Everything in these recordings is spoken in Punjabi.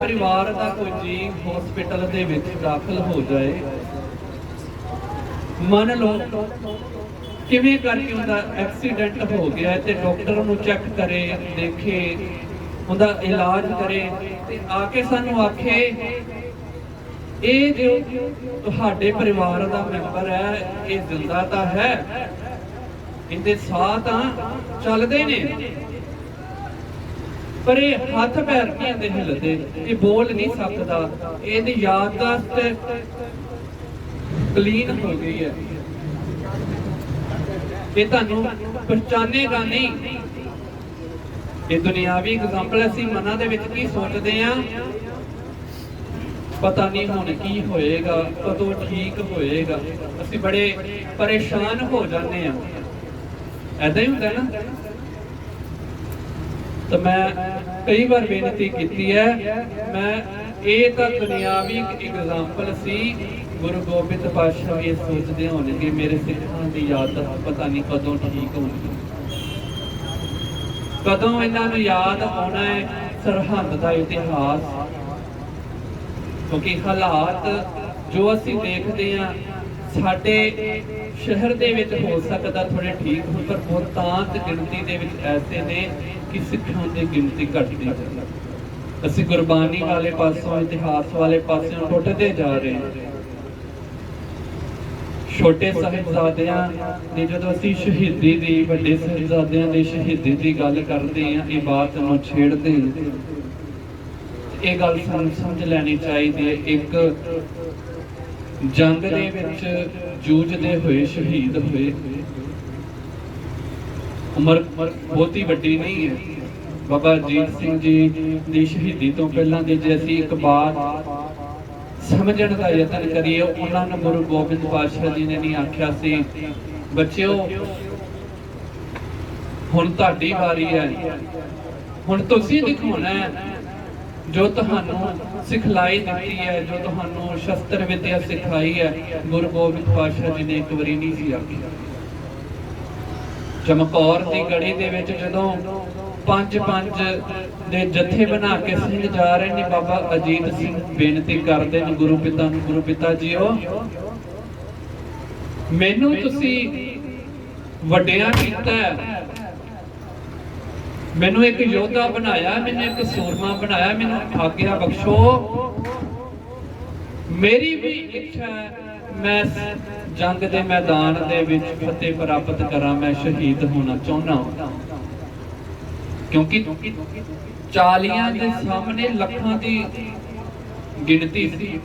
ਪਰਿਵਾਰ ਦਾ ਕੋਈ ਜੀ ਹਸਪੀਟਲ ਦੇ ਵਿੱਚ ਦਾਖਲ ਹੋ ਜਾਏ, ਮੰਨ ਲਓ ਕਿਵੇਂ ਕਰਕੇ ਉਹਦਾ ਐਕਸੀਡੈਂਟ ਹੋ ਗਿਆ ਤੇ ਡਾਕਟਰ ਨੂੰ ਚੈੱਕ ਕਰੇ, ਦੇਖੇ, ਉਹਦਾ ਇਲਾਜ ਕਰੇ ਤੇ ਆ ਕੇ ਸਾਨੂੰ ਆਖੇ, ਇਹ ਜੋ ਤੁਹਾਡੇ ਪਰਿਵਾਰ ਦਾ ਮੈਂਬਰ ਹੈ, ਇਹ ਜ਼ਿੰਦਾ ਤਾਂ ਹੈ, ਇਹਦੇ ਸਾਹ ਤਾਂ ਚੱਲਦੇ ਨੇ। ਪਰ ਇਹ ਹੱਥ ਪੈਰ ਨਹੀਂ ਇਹਦੇ ਹਿੱਲਦੇ ਇਹ ਬੋਲ ਨਹੀਂ ਸਕਦਾ। ਇਹਦੀ ਯਾਦਦਾਸ਼ਤ ਕਲੀਨ ਹੋ ਗਈ ਹੈ। ਇਹ ਤੁਹਾਨੂੰ ਪਛਾਣੇਗਾ ਨਹੀਂ। ਇਹ ਦੁਨਿਆਵੀ ਐਗਜ਼ਾਮਪਲ ਅਸੀਂ ਮਨਾਂ ਦੇ ਵਿੱਚ ਕੀ ਸੋਚਦੇ ਆ ਪਤਾ ਨਹੀਂ ਹੁਣ ਕੀ ਹੋਏਗਾ, ਕਦੋਂ ਠੀਕ ਹੋਏਗਾ। ਅਸੀਂ ਬੜੇ ਪਰੇਸ਼ਾਨ ਹੋ ਜਾਂਦੇ ਆ ਐਦਾਂ ਹੀ ਹੁੰਦਾ ਨਾ। ਤਾਂ ਮੈਂ ਕਈ ਵਾਰ ਬੇਨਤੀ ਕੀਤੀ ਹੈ, ਮੈਂ ਇਹ ਤਾਂ ਦੁਨਿਆਵੀ ਐਗਜ਼ਾਮਪਲ ਸੀ, ਗੁਰੂ ਗੋਬਿੰਦ ਪਾਤਸ਼ਾਹ ਇਹ ਸੋਚਦੇ ਹੋਣਗੇ, ਮੇਰੇ ਸਿੱਖਾਂ ਦੀ ਯਾਦ ਪਤਾ ਨਹੀਂ ਕਦੋਂ ਠੀਕ ਹੋਣੀ। ਕਦੋਂ ਇਹਨਾਂ ਨੂੰ ਯਾਦ ਆਉਣਾ ਹੈ, ਸਰਹੰਦ ਦਾ ਇਤਿਹਾਸ। ਕਿਉਂਕਿ ਹਾਲਾਤ ਜੋ ਅਸੀਂ ਦੇਖਦੇ ਹਾਂ ਸਾਡੇ ਸ਼ਹਿਰ ਦੇ ਵਿੱਚ ਹੋ ਸਕਦਾ ਥੋੜੇ ਠੀਕ ਹੋ ਪਰ ਬਹੁਤਾਂਤ ਗਿਣਤੀ ਦੇ ਵਿੱਚ ਐਸੇ ਨੇ ਕਿ ਸਿੱਖਾਂ ਦੀ ਗਿਣਤੀ ਘਟਦੀ ਜਾ ਰਹੀ। ਅਸੀਂ ਗੁਰਬਾਣੀ ਵਾਲੇ ਪਾਸੋਂ, ਇਤਿਹਾਸ ਵਾਲੇ ਪਾਸਿਓਂ ਟੁੱਟਦੇ ਜਾ ਰਹੇ ਹਾਂ। ਛੋਟੇ ਸਾਹਿਬਜ਼ਾਦਿਆਂ ਦੀ ਜਦੋਂ ਅਸੀਂ ਸ਼ਹੀਦੀ ਦੀ, ਵੱਡੇ ਸਾਹਿਬਜ਼ਾਦਿਆਂ ਦੀ ਸ਼ਹੀਦੀ ਦੀ ਗੱਲ ਕਰਦੇ ਹਾਂ, ਇਹ ਬਾਤ ਨੂੰ ਛੇੜਦੇ ਹਾਂ। ਇਹ ਗੱਲ ਸਾਨੂੰ ਸਮਝ ਲੈਣੀ ਚਾਹੀਦੀ ਹੈ। ਇੱਕ ਜੰਗ ਦੇ ਵਿੱਚ ਜੂਝਦੇ ਹੋਏ, ਸ਼ਹੀਦ ਹੋਏ। ਉਮਰ ਬਹੁਤੀ ਵੱਡੀ ਨਹੀਂ ਹੈ। ਬਾਬਾ ਅਜੀਤ ਸਿੰਘ ਜੀ ਦੀ ਸ਼ਹੀਦੀ ਤੋਂ ਪਹਿਲਾਂ ਦੇ ਜੇ ਅਸੀਂ ਇੱਕ ਬਾਤ ਸਮਝਣ ਦਾ ਯਤਨ ਕਰੀਏ, ਉਹਨਾਂ ਨੂੰ ਗੁਰੂ ਗੋਬਿੰਦ ਪਾਤਸ਼ਾਹ ਜੀ ਨੇ ਨਹੀਂ ਆਖਿਆ ਸੀ। ਬੱਚਿਓ, ਹੁਣ ਤੁਹਾਡੀ ਵਾਰੀ ਹੈ। ਹੁਣ ਤੁਸੀਂ ਦਿਖਾਉਣਾ ਹੈ। ਜੋ ਤੁਹਾਨੂੰ ਸਿਖਲਾਈ ਦਿੱਤੀ ਹੈ, ਜੋ ਤੁਹਾਨੂੰ ਸ਼ਸਤਰ ਵਿਦਿਆ ਸਿਖਾਈ ਹੈ, ਗੁਰੂ ਗੋਬਿੰਦ ਪਾਤਸ਼ਾਹ ਜੀ ਨੇ ਇੱਕ ਵਾਰੀ ਨਹੀਂ ਸੀ ਆਖੀ ਚਮਕੌਰ ਦੀ ਗੜੀ ਦੇ ਵਿੱਚ ਜਦੋਂ ਪੰਜ ਪੰਜ ਦੇ ਜਥੇ ਬਣਾ ਕੇ ਸਿੰਘ ਜਾ ਰਹੇ ਨੇ, ਬਾਬਾ ਅਜੀਤ ਸਿੰਘ ਬੇਨਤੀ ਕਰਦੇ ਨੇ ਗੁਰੂ ਪਿਤਾ ਨੂੰ, ਗੁਰੂ ਪਿਤਾ ਜੀਓ, ਮੈਨੂੰ ਤੁਸੀਂ ਵੱਡਿਆਂ ਕੀਤਾ ਮੈਨੂੰ ਇੱਕ ਯੋਧਾ ਬਣਾਇਆ, ਮੈਨੂੰ ਇੱਕ ਸੂਰਮਾ ਬਣਾਇਆ, ਮੈਨੂੰ ਆਗਿਆ ਬਖਸ਼ੋ। ਮੇਰੀ ਵੀ ਇੱਛਾ ਮੈਂ ਜੰਗ ਦੇ ਮੈਦਾਨ ਦੇ ਵਿੱਚ ਫਤਿਹ ਪ੍ਰਾਪਤ ਕਰਾਂ, ਮੈਂ ਸ਼ਹੀਦ ਹੋਣਾ ਚਾਹੁੰਦਾ ਕਿਉਂਕਿ ਚਾਲੀਆਂ ਦੇ ਸਾਹਮਣੇ ਲੱਖਾਂ ਦੀ ਗਿਣਤੀ ਸੀ।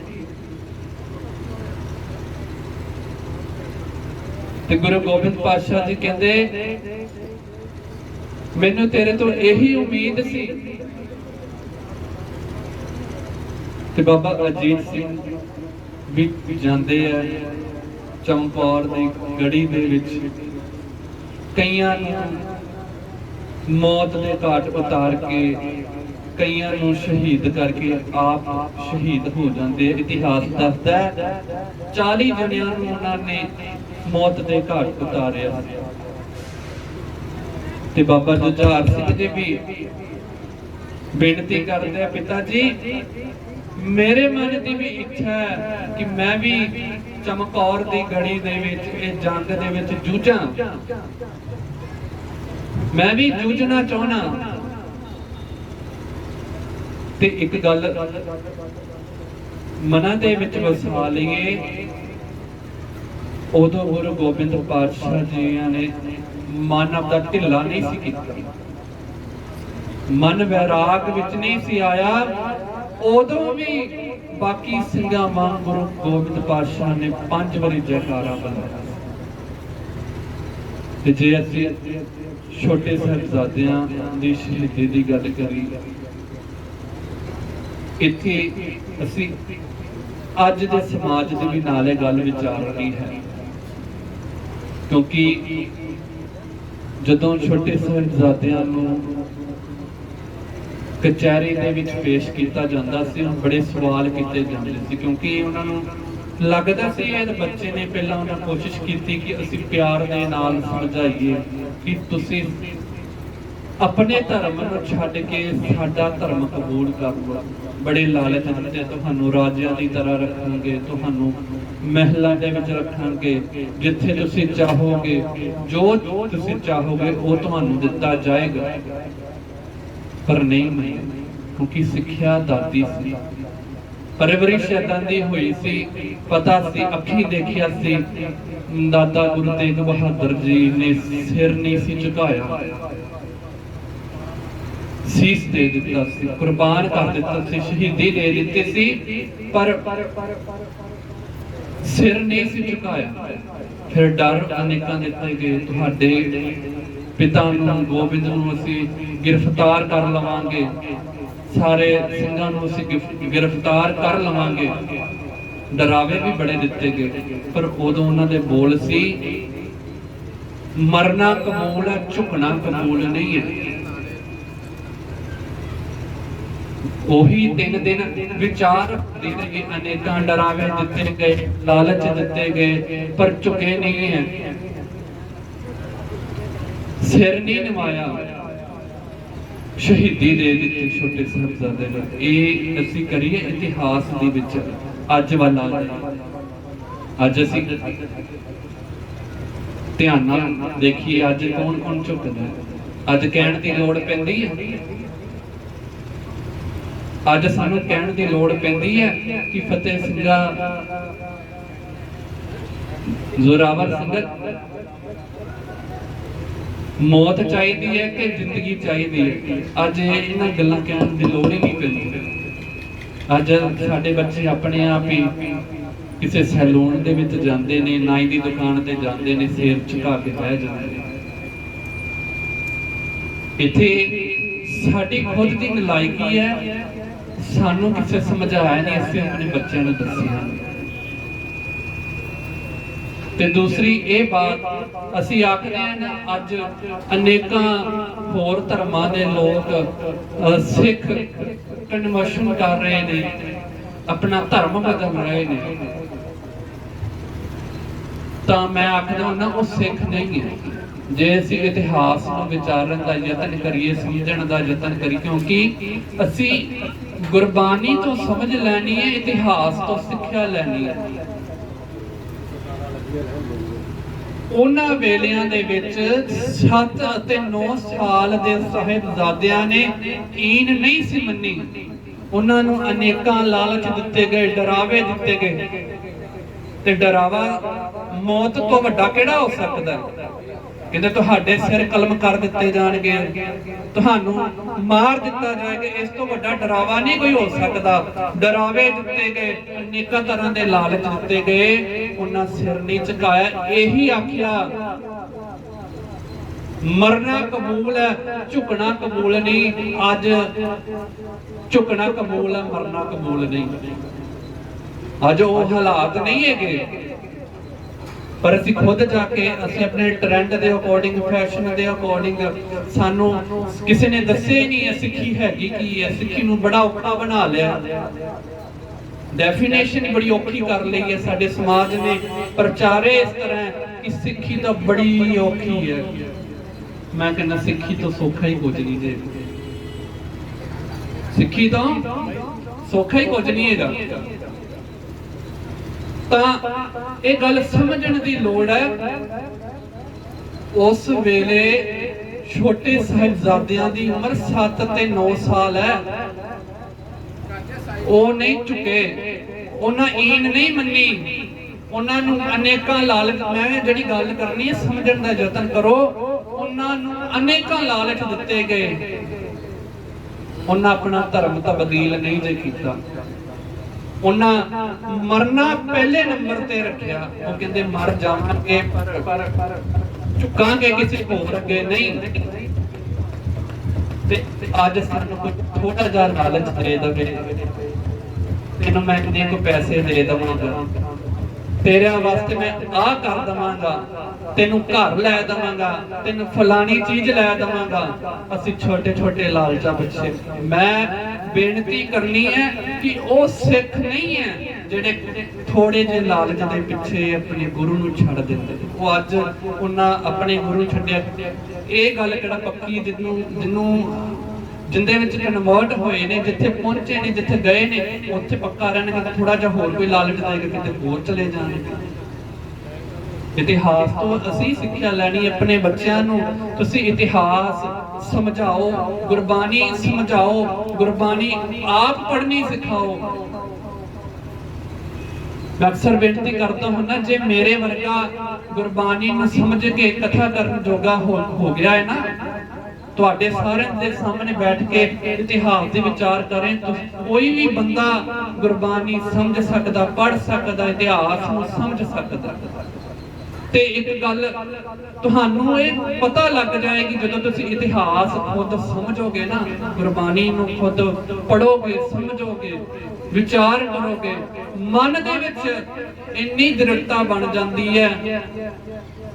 ਤੇ ਗੁਰੂ ਗੋਬਿੰਦ ਪਾਤਸ਼ਾਹ ਜੀ ਕਹਿੰਦੇ ਮੈਨੂੰ ਤੇਰੇ ਤੋਂ ਇਹੀ ਉਮੀਦ ਸੀ। ਤੇ ਬਾਬਾ ਅਜੀਤ ਸਿੰਘ ਵੀ ਜਾਂਦੇ ਆ ਚਮਕੌਰ ਦੀ ਗੜੀ ਦੇ ਵਿੱਚ। ਕਈਆਂ ਨੂੰ ਮੌਤ ਦੇ ਘਾਟ ਉਤਾਰ ਕੇ, ਕਈਆਂ ਨੂੰ ਸ਼ਹੀਦ ਕਰਕੇ ਆਪ ਸ਼ਹੀਦ ਹੋ ਜਾਂਦੇ ਇਤਿਹਾਸ ਦੱਸਦਾ ਹੈ 40 ਜਣਿਆਂ ਨੂੰ ਉਹਨਾਂ ਨੇ ਮੌਤ ਦੇ ਘਾਟ ਉਤਾਰਿਆ। ਤੇ ਬਾਬਾ ਜੁਝਾਰ ਸਿੰਘ ਜੀ ਵੀ ਬੇਨਤੀ ਕਰਦੇ ਆ ਪਿਤਾ ਜੀ ਮੇਰੇ ਮਨ ਦੀ ਵੀ ਇੱਛਾ ਹੈ ਕਿ ਮੈਂ ਵੀ ਚਮਕੌਰ ਦੀ ਗੜੀ ਦੇ ਵਿੱਚ, ਇਹ ਜੰਗ ਦੇ ਵਿੱਚ ਜੂਝਾਂ। ਮੈਂ ਵੀ ਜੂਝਣਾ ਚਾਹਣਾ ਤੇ ਇੱਕ ਗੱਲ ਮਨਾਂ ਦੇ ਵਿੱਚ ਵਸਾ ਲਈਏ। ਉਦੋਂ ਗੁਰੂ ਗੋਬਿੰਦ ਪਾਤਸ਼ਾਹ ਜੀ ਨੇ ਮਾਨਵ ਦਾ ਢਿੱਲਾ ਨਹੀਂ ਸੀ ਕੀਤਾ। ਮਨ ਵੈਰਾਗ ਵਿੱਚ ਨਹੀਂ ਸੀ ਆਇਆ। ਉਦੋਂ ਵੀ ਬਾਕੀ ਸਿੰਘਾਂ ਵਾਂਗ ਗੁਰੂ ਗੋਬਿੰਦ ਪਾਤਸ਼ਾਹ ਨੇ ਪੰਜ ਵਾਰੀ ਜੈਕਾਰਾ ਬੁਲਾਇਆ ਤੇ ਜੇ ਅਸੀਂ ਛੋਟੇ ਸਾਹਿਬਜ਼ਾਦਿਆਂ ਦੀ ਸ਼ਹੀਦੀ ਦੀ ਗੱਲ ਕਰੀ, ਇੱਥੇ ਅਸੀਂ ਅੱਜ ਦੇ ਸਮਾਜ ਦੇ ਵੀ ਨਾਲੇ ਗੱਲ ਵਿਚਾਰਨੀ ਹੈ। ਕਿਉਂਕਿ ਜਦੋਂ ਛੋਟੇ ਸਾਹਿਬਜ਼ਾਦਿਆਂ ਨੂੰ ਕਚਹਿਰੀ ਦੇ ਵਿੱਚ ਪੇਸ਼ ਕੀਤਾ ਜਾਂਦਾ ਸੀ ਉਹ ਬੜੇ ਸਵਾਲ ਕੀਤੇ ਜਾਂਦੇ ਸੀ, ਕਿਉਂਕਿ ਉਹਨਾਂ ਨੂੰ ਲੱਗਦਾ ਸੀ ਇਹ ਬੱਚੇ ਨੇ ਪਹਿਲਾਂ ਉਹਨਾਂ ਕੋਸ਼ਿਸ਼ ਕੀਤੀ ਕਿ ਅਸੀਂ ਪਿਆਰ ਦੇ ਨਾਲ ਸਮਝਾਈਏ ਕਿ ਤੁਸੀਂ ਆਪਣੇ ਧਰਮ ਨੂੰ ਛੱਡ ਕੇ ਸਾਡਾ ਧਰਮ ਕਬੂਲ ਕਰ। ਲਓ ਬੜੇ ਲਾਲਚ ਹੁੰਦੇ ਤੁਹਾਨੂੰ ਰਾਜਿਆਂ ਦੀ ਤਰ੍ਹਾਂ ਰੱਖਣਗੇ ਤੁਹਾਨੂੰ ਮਹਿਲਾਂ ਦੇ ਵਿੱਚ ਰੱਖਾਂਗੇ, ਜਿੱਥੇ ਤੁਸੀਂ ਚਾਹੋਗੇ, ਜੋ ਤੁਸੀਂ ਚਾਹੋਗੇ, ਉਹ ਤੁਹਾਨੂੰ ਦਿੱਤਾ ਜਾਏਗਾ। ਪਰ ਨਹੀਂ ਕਿਉਂਕਿ ਸਿੱਖਿਆ ਦਾਦੀ ਸੀ। ਪਰਵਰਿਸ਼ ਏਦਾਂ ਦੀ ਹੋਈ ਸੀ, ਪਤਾ ਸੀ, ਅੱਖੀ ਦੇਖਿਆ ਸੀ। ਦਾਦਾ ਗੁਰੂ ਤੇਗ ਬਹਾਦਰ ਜੀ ਨੇ ਸਿਰ ਨਹੀਂ ਸੀ ਝੁਕਾਇਆ। ਸੀਸ ਦੇ ਦਿੱਤਾ ਸੀ, ਕੁਰਬਾਨ ਕਰ ਦਿੱਤਾ ਸੀ, ਸ਼ਹੀਦੀ ਦੇ ਦਿੱਤੀ ਸੀ। ਪਰ ਸਿਰ ਨਹੀਂ ਸੀ ਝੁਕਾਇਆ। ਫਿਰ ਡਰ ਅਨੇਕਾਂ ਦਿੱਤੇ ਗਏ ਤੁਹਾਡੇ ਪਿਤਾ ਨੂੰ, ਗੋਬਿੰਦ ਨੂੰ ਅਸੀਂ ਗ੍ਰਿਫਤਾਰ ਕਰ ਲਵਾਂਗੇ। ਸਾਰੇ ਸਿੰਘਾਂ ਨੂੰ ਅਸੀਂ ਗਿਫ- ਗ੍ਰਿਫਤਾਰ ਕਰ ਲਵਾਂਗੇ। ਡਰਾਵੇ ਵੀ ਬੜੇ ਦਿੱਤੇ ਗਏ, ਪਰ ਉਦੋਂ ਉਹਨਾਂ ਦੇ ਬੋਲ ਸੀ, ਮਰਨਾ ਕਬੂਲ ਹੈ, ਝੁਕਣਾ ਕਬੂਲ ਨਹੀਂ ਹੈ। ਉਹੀ ਤਿੰਨ ਦਿਨ ਵਿਚਾਰ ਦਿੱਤੇ ਗਏ ਅਨੇਕਾਂ ਡਰਾਵੇ ਦਿੱਤੇ ਗਏ, ਲਾਲਚ ਦਿੱਤੇ ਗਏ, ਪਰ ਝੁਕੇ ਨਹੀਂ ਹੈ। ਸਿਰ ਨਹੀਂ ਨਿਵਾਇਆ। ਸ਼ਹੀਦੀ ਦੇ ਦਿੱਤੀ ਛੋਟੇ ਸਾਹਿਬਜ਼ਾਦੇ ਨੂੰ। ਇਹ ਅਸੀਂ ਕਰੀਏ ਇਤਿਹਾਸ ਦੇ ਵਿੱਚ ਅੱਜ ਵਾਲਾ ਅੱਜ। ਅਸੀਂ ਧਿਆਨ ਨਾਲ ਦੇਖੀਏ ਅੱਜ ਕੌਣ ਕੌਣ ਝੁਕਦਾ ਅੱਜ ਕਹਿਣ ਦੀ ਲੋੜ ਪੈਂਦੀ ਹੈ। ਅੱਜ ਸਾਨੂੰ ਕਹਿਣ ਦੀ ਲੋੜ ਪੈਂਦੀ ਹੈ ਕਿ ਫਤਿਹ ਸਿੰਘਾ ਜ਼ੋਰਾਵਰ ਸਿੰਘਾ ਮੌਤ ਚਾਹੀਦੀ ਹੈ ਕਿ ਜ਼ਿੰਦਗੀ ਚਾਹੀਦੀ ਹੈ? ਅੱਜ ਇਹਨਾਂ ਗੱਲਾਂ ਕਹਿਣ ਦੀ ਲੋੜ ਹੀ ਨਹੀਂ ਪੈਂਦੀ। ਅੱਜ ਸਾਡੇ ਬੱਚੇ ਆਪਣੇ ਆਪ ਹੀ ਕਿਸੇ ਸੈਲੂਨ ਦੇ ਵਿੱਚ ਜਾਂਦੇ ਨੇ, ਨਾਈ ਦੀ ਦੁਕਾਨ ਤੇ ਜਾਂਦੇ ਨੇ ਸਿਰ ਝੁਕਾ ਕੇ ਬਹਿ ਜਾਂਦੇ ਨੇ। ਇੱਥੇ ਸਾਡੀ ਖੁਦ ਦੀ ਨਲਾਇਕੀ ਹੈ ਸਾਨੂੰ ਕਿਸੇ ਸਮਝਾਇਆ ਨਹੀਂ ਅਸੀਂ ਆਪਣੇ ਬੱਚਿਆਂ ਨੂੰ ਦੱਸਿਆ ਤੇ ਦੂਸਰੀ ਇਹ ਬਾਤ ਅਸੀਂ ਆਖਦੇ ਹਾਂ ਅੱਜ ਅਨੇਕਾਂ ਹੋਰ ਧਰਮਾਂ ਦੇ ਲੋਕ ਅ, ਸਿੱਖ ਕਨਵਰਸ਼ਨ ਕਰ ਰਹੇ ਨੇ ਆਪਣਾ ਧਰਮ ਬਦਲ ਰਹੇ ਨੇ। ਤਾਂ ਮੈਂ ਆਖਦਾ ਹਾਂ ਉਹ ਸਿੱਖ ਨਹੀਂ ਹੈ। ਜੇ ਅਸੀਂ ਇਤਿਹਾਸ ਨੂੰ ਵਿਚਾਰਨ ਦਾ ਯਤਨ ਕਰੀਏ, ਸਮਝਣ ਦਾ ਯਤਨ ਕਰੀਏ, ਕਿਉਂਕਿ ਅਸੀਂ ਗੁਰਬਾਣੀ ਤੋਂ ਸਮਝ ਲੈਣੀ ਹੈ, ਇਤਿਹਾਸ ਤੋਂ ਸਿੱਖਿਆ ਲੈਣੀ ਹੈ। ਉਹਨਾਂ ਵੇਲਿਆਂ ਦੇ ਵਿੱਚ 7 ਅਤੇ 9 ਸਾਲ ਦੇ ਸਾਹਿਬਜ਼ਾਦਿਆਂ ਨੇ ਈਨ ਨਹੀਂ ਸੀ ਮੰਨੀ। ਉਹਨਾਂ ਨੂੰ ਅਨੇਕਾਂ ਲਾਲਚ ਦਿੱਤੇ ਗਏ, ਡਰਾਵੇ ਦਿੱਤੇ ਗਏ। ਤੇ ਡਰਾਵਾ ਮੌਤ ਤੋਂ ਵੱਡਾ ਕਿਹੜਾ ਹੋ ਸਕਦਾ? ਹੈ? ਕਹਿੰਦੇ ਤੁਹਾਡੇ ਸਿਰ ਕਲਮ ਕਰ ਦਿੱਤੇ ਜਾਣਗੇ, ਤੁਹਾਨੂੰ ਮਾਰ ਦਿੱਤਾ ਜਾਏਗਾ, ਇਸ ਤੋਂ ਵੱਡਾ ਡਰਾਵਾ ਨਹੀਂ ਕੋਈ ਹੋ ਸਕਦਾ। ਡਰਾਵੇ ਦਿੱਤੇ ਗਏ, ਅਨੇਕਾਂ ਤਰ੍ਹਾਂ ਦੇ ਲਾਲਚ ਦਿੱਤੇ ਗਏ, ਉਹਨਾਂ ਸਿਰ ਨਹੀਂ ਝੁਕਾਇਆ। ਇਹੀ ਆਖਿਆ, ਮਰਨਾ ਕਬੂਲ ਹੈ, ਝੁਕਣਾ ਕਬੂਲ ਨਹੀਂ, ਅੱਜ ਝੁਕਣਾ ਕਬੂਲ ਹੈ, ਮਰਨਾ ਕਬੂਲ ਨਹੀਂ। ਅੱਜ ਉਹ ਹਾਲਾਤ ਨਹੀਂ ਹੈਗੇ। ਪਰ ਅਸੀਂ ਖੁਦ ਜਾ ਕੇ ਅਸੀਂ ਆਪਣੇ ਟ੍ਰੈਂਡ ਦੇ ਅਕੋਰਡਿੰਗ ਫੈਸ਼ਨ ਦੇ ਅਕੋਰਡਿੰਗ ਸਾਨੂੰ ਕਿਸੇ ਨੇ ਦੱਸਿਆ ਹੀ ਨਹੀਂ ਸਿੱਖੀ ਹੈਗੀ ਕੀ ਹੈ ਸਿੱਖੀ ਨੂੰ ਬੜਾ ਔਖਾ ਬਣਾ ਲਿਆ। ਡੈਫੀਨੇਸ਼ਨ ਬੜੀ ਔਖੀ ਕਰ ਲਈ ਹੈ, ਸਾਡੇ ਸਮਾਜ ਨੇ। ਪ੍ਰਚਾਰੇ ਇਸ ਤਰ੍ਹਾਂ ਕਿ ਸਿੱਖੀ ਤਾਂ ਬੜੀ ਔਖੀ ਹੈ। ਮੈਂ ਕਹਿੰਦਾ ਸਿੱਖੀ ਤੋਂ ਸੌਖਾ ਹੀ ਕੁਝ ਨਹੀਂ ਜੇ। ਸਿੱਖੀ ਤਾਂ ਸੌਖਾ ਹੀ ਕੁਝ ਨਹੀਂ ਹੈਗਾ। ਤਾਂ ਇਹ ਗੱਲ ਸਮਝਣ ਦੀ ਲੋੜ ਹੈ। ਉਸ ਵੇਲੇ ਛੋਟੇ ਸਾਹਿਬਜ਼ਾਦਿਆਂ ਦੀ ਉਮਰ 7 ਤੇ 9 ਸਾਲ ਹੈ। ਉਹ ਨਹੀਂ ਝੁਕੇ ਉਹਨਾਂ ਈਨ ਨਹੀਂ ਮੰਨੀ। ਉਹਨਾਂ ਨੂੰ ਅਨੇਕਾਂ ਲਾਲਚ ਮੈਂ ਜਿਹੜੀ ਗੱਲ ਕਰਨੀ ਹੈ, ਸਮਝਣ ਦਾ ਯਤਨ ਕਰੋ। ਉਹਨਾਂ ਨੂੰ ਅਨੇਕਾਂ ਲਾਲਚ ਦਿੱਤੇ ਗਏ। ਉਹਨਾਂ ਆਪਣਾ ਧਰਮ ਤਬਦੀਲ ਨਹੀਂ ਜੇ ਕੀਤਾ। ਉਹਨਾਂ ਮਰਨਾ ਪਹਿਲੇ ਨੰਬਰ ਤੇ ਰੱਖਿਆ। ਉਹ ਕਹਿੰਦੇ, ਮਰ ਜਾਵਾਂਗੇ, ਪਰ ਝੁਕਾਂਗੇ ਕਿਸੇ ਹੋਰ ਅੱਗੇ, ਨਹੀਂ। ਤੇ ਅੱਜ ਸਾਨੂੰ ਕੋਈ ਥੋੜਾ ਜਿਹਾ ਲਾਲਚ ਦੇ ਦਵੇ। ਤੈਨੂੰ ਮੈਂ ਕਿੰਨੇ ਕੋ ਪੈਸੇ ਦੇ ਦਵਾਂਗਾ। ਤੇਰੇ ਵਾਸਤੇ ਮੈਂ ਆਹ ਕਰ ਦਵਾਂਗਾ। ਤੈਨੂੰ ਘਰ ਲੈ ਦਵਾਂਗਾ, ਤੈਨੂੰ ਫਲਾਣੀ ਚੀਜ਼ ਲੈ ਦਵਾਂਗਾ। ਅਸੀਂ ਛੋਟੇ ਛੋਟੇ ਲਾਲਚਾਂ ਪਿੱਛੇ। ਮੈਂ ਬੇਨਤੀ ਕਰਨੀ ਹੈ ਕਿ ਉਹ ਸਿੱਖ ਨਹੀਂ ਹੈ ਜਿਹੜੇ ਥੋੜੇ ਜਿਹੇ ਲਾਲਚ ਦੇ ਪਿੱਛੇ ਆਪਣੇ ਗੁਰੂ ਨੂੰ ਛੱਡ ਦਿੰਦੇ। ਉਹ ਅੱਜ ਉਹਨਾਂ ਆਪਣੇ ਗੁਰੂ ਨੂੰ ਛੱਡਿਆ। ਇਹ ਗੱਲ ਕਿਹੜਾ ਪੱਕੀ ਜਿਹਨੂੰ ਜਿਹਨੂੰ ਜਿੰਦੇ ਵਿੱਚ ਕਨਵਰਟ ਹੋਏ ਨੇ, ਜਿੱਥੇ ਪਹੁੰਚੇ ਨੇ, ਜਿੱਥੇ ਗਏ ਨੇ, ਉੱਥੇ ਪੱਕਾ ਰਹਿਣਗੇ ਤਾਂ ਥੋੜਾ ਜਿਹਾ ਹੋਰ ਕੋਈ ਲਾਲਚ ਦੇਗਾ, ਕਿਤੇ ਹੋਰ ਚਲੇ ਜਾਣਗੇ। ਇਤਿਹਾਸ ਤੋਂ ਅਸੀਂ ਸਿੱਖਿਆ ਲੈਣੀ, ਆਪਣੇ ਬੱਚਿਆਂ ਨੂੰ ਤੁਸੀਂ ਇਤਿਹਾਸ ਸਮਝਾਓ, ਗੁਰਬਾਣੀ ਸਮਝਾਓ, ਗੁਰਬਾਣੀ ਆਪ ਪੜ੍ਹਨੀ ਸਿਖਾਓ। ਅਕਸਰ ਬੇਨਤੀ ਕਰਦਾ ਹੁੰਦਾ, ਜੇ ਮੇਰੇ ਵਰਗਾ ਗੁਰਬਾਣੀ ਨੂੰ ਸਮਝ ਕੇ ਕਥਾ ਕਰਨ ਜੋਗਾ ਹੋ ਗਿਆ ਹੈ ਨਾ, ਤੁਹਾਡੇ ਸਾਰਿਆਂ ਦੇ ਸਾਹਮਣੇ ਬੈਠ ਕੇ ਇਤਿਹਾਸ ਦੇ ਵਿਚਾਰ ਕਰੇ, ਤਾਂ ਕੋਈ ਵੀ ਬੰਦਾ ਗੁਰਬਾਣੀ ਸਮਝ ਸਕਦਾ, ਪੜ੍ਹ ਸਕਦਾ, ਇਤਿਹਾਸ ਨੂੰ ਸਮਝ ਸਕਦਾ। ਤੇ ਇੱਕ ਗੱਲ ਤੁਹਾਨੂੰ ਇਹ ਪਤਾ ਲੱਗ ਜਾਏਗੀ, ਜਦੋਂ ਤੁਸੀਂ ਇਤਿਹਾਸ ਖੁਦ ਸਮਝੋਗੇ ਨਾ, ਗੁਰਬਾਣੀ ਨੂੰ ਖੁਦ ਪੜੋਗੇ ਸਮਝੋਗੇ, ਵਿਚਾਰ ਕਰੋਗੇ, ਮਨ ਦੇ ਵਿੱਚ ਇੰਨੀ ਦ੍ਰਿੜਤਾ ਬਣ ਜਾਂਦੀ ਹੈ।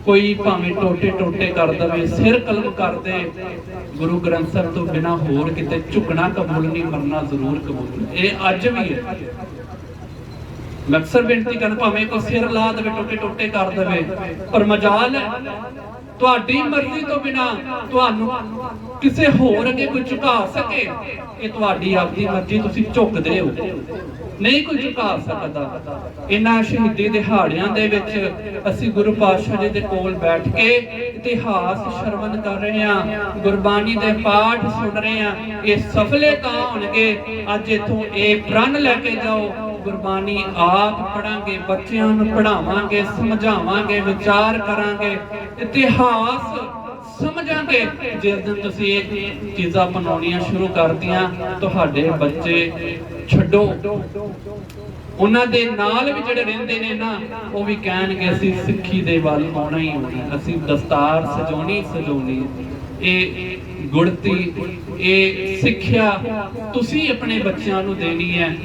ਕੋਈ ਭਾਵੇਂ ਟੋਟੇ ਟੋਟੇ ਕਰ ਦਵੇ, ਸਿਰ ਕਲਮ ਕਰ ਦੇ, ਗੁਰੂ ਗ੍ਰੰਥ ਸਾਹਿਬ ਤੋਂ ਬਿਨਾ ਹੋਰ ਕਿਤੇ ਝੁਕਣਾ ਕਬੂਲ ਨਹੀਂ, ਮਰਨਾ ਜ਼ਰੂਰ ਕਬੂਲ ਇਹ ਅੱਜ ਵੀ ਹੈ। ਮੈਂ ਅਕਸਰ ਬੇਨਤੀ ਕਰਨ ਭਾਵੇਂ ਕੋ ਸਿਰ ਲਾ ਦੇਵੇ, ਟੋਟੇ ਟੋਟੇ ਕਰ ਦੇਵੇ। ਪਰ ਮਜਾਲ ਹੈ ਤੁਹਾਡੀ ਮਰਜ਼ੀ ਤੋਂ ਬਿਨਾ ਤੁਹਾਨੂੰ ਕਿਸੇ ਹੋਰ ਅੱਗੇ ਕੋਈ ਝੁਕਾ ਸਕੇ, ਇਹ ਤੁਹਾਡੀ ਆਪਦੀ ਮਰਜ਼ੀ, ਤੁਸੀਂ ਝੁਕਦੇ ਹੋ। ਨਹੀਂ ਕੋਈ ਝੁਕਾ ਸਕਦਾ। ਇਹਨਾਂ ਸ਼ਹੀਦੀ ਦਿਹਾੜਿਆਂ ਦੇ ਵਿੱਚ ਅਸੀਂ ਗੁਰੂ ਪਾਤਸ਼ਾਹ ਜੀ ਦੇ ਕੋਲ ਬੈਠ ਕੇ ਇਤਿਹਾਸ ਸ਼ਰਵਨ ਕਰ ਰਹੇ ਹਾਂ, ਗੁਰਬਾਣੀ ਦੇ ਪਾਠ ਸੁਣ ਰਹੇ ਹਾਂ। ਇਹ ਸਫਲੇ ਤਾਂ ਹੋਣਗੇ, ਅੱਜ ਇਥੋਂ ਇਹ ਪ੍ਰਣ ਲੈ ਕੇ ਜਾਓ। ਗੁਰਬਾਣੀ ਆਪ ਪੜਾਂਗੇ ਬੱਚਿਆਂ ਨੂੰ ਪੜਾਵਾਂਗੇ ਸਮਝਾਵਾਂਗੇ, ਵਿਚਾਰ ਕਰਾਂਗੇ, ਇਤਿਹਾਸ ਸਮਝਾਂਗੇ। ਜਿਸ ਦਿਨ ਤੁਸੀਂ ਇਹ ਚੀਜ਼ਾਂ ਅਪਣਾਉਣੀਆਂ ਸ਼ੁਰੂ ਕਰਦੀਆਂ ਤੁਹਾਡੇ ਬੱਚੇ ਛੱਡੋ। ਉਹਨਾਂ ਦੇ ਨਾਲ ਵੀ ਜਿਹੜੇ ਰਹਿੰਦੇ ਨੇ ਨਾ, ਉਹ ਵੀ ਕਹਿਣਗੇ, ਅਸੀਂ ਸਿੱਖੀ ਦੇ ਵੱਲ ਆਉਣਾ ਹੀ ਆਉਣਾ। ਅਸੀਂ ਦਸਤਾਰ ਸਜਾਉਣੀ ਸਜਾਉਣੀ। ਇਹ ਗੁੜਤੀ ਇਹ ਸਿੱਖਿਆ ਤੁਸੀਂ ਆਪਣੇ ਬੱਚਿਆਂ ਨੂੰ ਦੇਣੀ ਹੈ।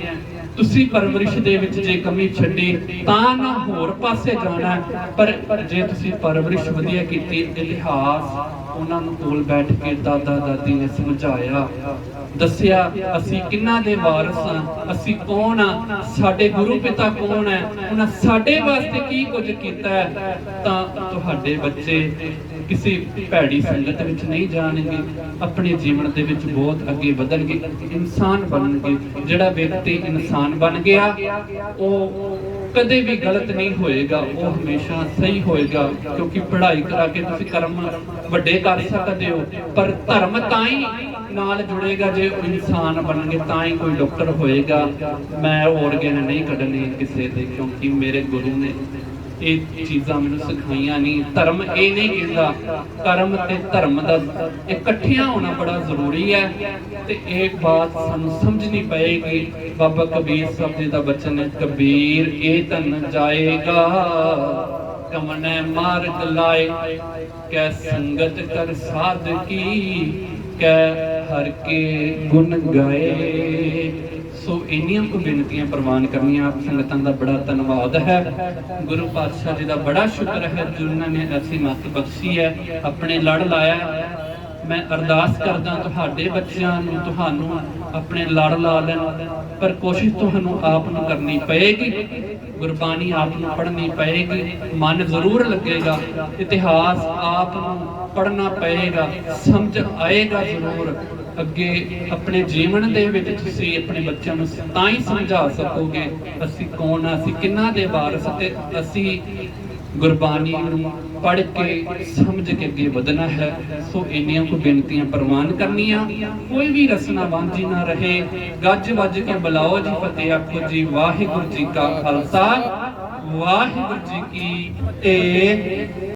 ਤੁਸੀਂ ਪਰਵਰਿਸ਼ ਦੇ ਵਿੱਚ ਜੇ ਕਮੀ ਛੱਡੀ, ਤਾਂ ਨਾ ਹੋਰ ਪਾਸੇ ਜਾਣਾ ਪਰ ਜੇ ਤੁਸੀਂ ਪਰਵਰਿਸ਼ ਵਧੀਆ ਕੀਤੀ, ਇਤਿਹਾਸ ਉਹਨਾਂ ਨੂੰ ਕੋਲ ਬੈਠ ਕੇ ਦਾਦਾ ਦਾਦੀ ਨੇ ਸਮਝਾਇਆ। ਦੱਸਿਆ, ਅਸੀਂ ਕਿੰਨਾ ਦੇ ਵਾਰਸ ਹਾਂ? ਅਸੀਂ ਕੌਣ ਆ ਸਾਡੇ ਗੁਰੂ ਪਿਤਾ ਕੌਣ ਹੈ? ਉਹਨਾਂ ਸਾਡੇ ਵਾਸਤੇ ਕੀ ਕੁਝ ਕੀਤਾ ਤਾਂ ਤੁਹਾਡੇ ਬੱਚੇ ਕਿਸੇ ਭੈੜੀ ਸੰਗਤ ਵਿੱਚ ਨਹੀਂ ਜਾਣਗੇ, ਆਪਣੇ ਜੀਵਨ ਦੇ ਵਿੱਚ ਬਹੁਤ ਅੱਗੇ ਵਧਣਗੇ, ਇਨਸਾਨ ਬਣਨਗੇ। ਜਿਹੜਾ ਵਿਅਕਤੀ ਇਨਸਾਨ ਬਣ ਗਿਆ, ਉਹ ਕਦੇ ਵੀ ਗਲਤ ਨਹੀਂ ਹੋਏਗਾ, ਉਹ ਹਮੇਸ਼ਾ ਸਹੀ ਹੋਏਗਾ, ਕਿਉਂਕਿ ਪੜ੍ਹਾਈ ਕਰਾ ਕੇ ਤੁਸੀਂ ਕਰਮ ਵੱਡੇ ਕਰ ਸਕਦੇ ਹੋ, ਪਰ ਧਰਮ ਤਾਂ ਹੀ ਨਾਲ ਜੁੜੇਗਾ ਜੇ ਇਨਸਾਨ ਬਣਨਗੇ, ਤਾਂ ਹੀ ਕੋਈ ਡਾਕਟਰ ਹੋਏਗਾ। ਮੈਂ ਔਰਗਨ ਨਹੀਂ ਕੱਢਣੇ ਕਿਸੇ ਦੇ, ਕਿਉਂਕਿ ਮੇਰੇ ਗੁਰੂ ਨੇ ਇਹ ਚੀਜ਼ਾਂ ਮੈਨੂੰ ਸਿਖਾਈਆਂ ਨਹੀਂ। ਧਰਮ ਇਹ ਨਹੀਂ ਕਹਿੰਦਾ, ਕਰਮ ਤੇ ਧਰਮ ਦਾ ਇਕੱਠਿਆਂ ਹੋਣਾ ਬੜਾ ਜ਼ਰੂਰੀ ਹੈ। ਤੇ ਇਹ ਬਾਤ ਸਾਨੂੰ ਸਮਝਣੀ ਪਏਗੀ। ਬਾਬਾ ਕਬੀਰ ਸਾਹਿਬ ਜੀ ਦਾ ਬਚਨ ਹੈ, ਕਬੀਰ ਇਹ ਤਨ ਜਾਏਗਾ, ਕਮਨੇ ਮਾਰਗ ਲਾਏ। ਕੈ ਸੰਗਤ ਕਰ ਸਾਧ ਕੀ ਕੈ ਹਰ ਕੇ ਗੁਣ ਗਾਏ। ਇੰਨੀਆਂ ਕੁ ਬੇਨਤੀਆਂ ਪ੍ਰਵਾਨ ਕਰਨੀਆਂ ਆਪ ਸੰਗਤਾਂ ਦਾ ਬੜਾ ਧੰਨਵਾਦ ਹੈ। ਗੁਰੂ ਪਾਤਸ਼ਾਹ ਜੀ ਦਾ ਬੜਾ ਸ਼ੁਕਰ ਹੈ ਜਿਨ੍ਹਾਂ ਨੇ ਐਸੀ ਮੱਤ ਬਖਸ਼ੀ ਹੈ। ਆਪਣੇ ਲੜ ਲਾਇਆ। ਮੈਂ ਅਰਦਾਸ ਕਰਦਾ ਤੁਹਾਡੇ ਬੱਚਿਆਂ ਨੂੰ, ਤੁਹਾਨੂੰ ਆਪਣੇ ਲੜ ਲਾ ਲੈਣ, ਪਰ ਕੋਸ਼ਿਸ਼ ਤੁਹਾਨੂੰ ਆਪ ਨੂੰ ਕਰਨੀ ਪਏਗੀ। ਗੁਰਬਾਣੀ ਆਪ ਨੂੰ ਪੜ੍ਹਨੀ ਪਏਗੀ। ਮਨ ਜ਼ਰੂਰ ਲੱਗੇਗਾ। ਇਤਿਹਾਸ ਆਪ ਨੂੰ ਪੜ੍ਹਨਾ ਪਏਗਾ। ਸਮਝ ਆਏਗਾ ਜ਼ਰੂਰ। ਅੱਗੇ ਆਪਣੇ ਜੀਵਨ ਦੇ ਵਿੱਚ ਤੁਸੀਂ ਆਪਣੇ ਬੱਚਿਆਂ ਨੂੰ ਤਾਂ ਹੀ ਸਮਝਾ ਸਕੋਗੇ, ਅਸੀਂ ਕੌਣ ਆ, ਅਸੀਂ ਕਿੰਨਾ ਦੇ ਵਾਰਸ ਤੇ ਅਸੀਂ ਗੁਰਬਾਣੀ ਨੂੰ ਪੜ੍ਹ ਕੇ, ਸਮਝ ਕੇ ਅੱਗੇ ਵਧਣਾ ਹੈ। ਸੋ ਇੰਨੀਆਂ ਕੋ ਬੇਨਤੀਆਂ ਪ੍ਰਵਾਨ ਕਰਨੀਆਂ। ਕੋਈ ਵੀ ਰਸਨਾ ਵਾਂਝੀ ਨਾ ਰਹੇ। ਗੱਜ ਵੱਜ ਕੇ ਬੁਲਾਓ ਜੀ ਫਤਿਹ ਆਖੋ ਜੀ, ਵਾਹਿਗੁਰੂ ਜੀ ਕਾ ਖਾਲਸਾ, ਵਾਹਿਗੁਰੂ ਜੀ ਕੀ ਫਤਿਹ।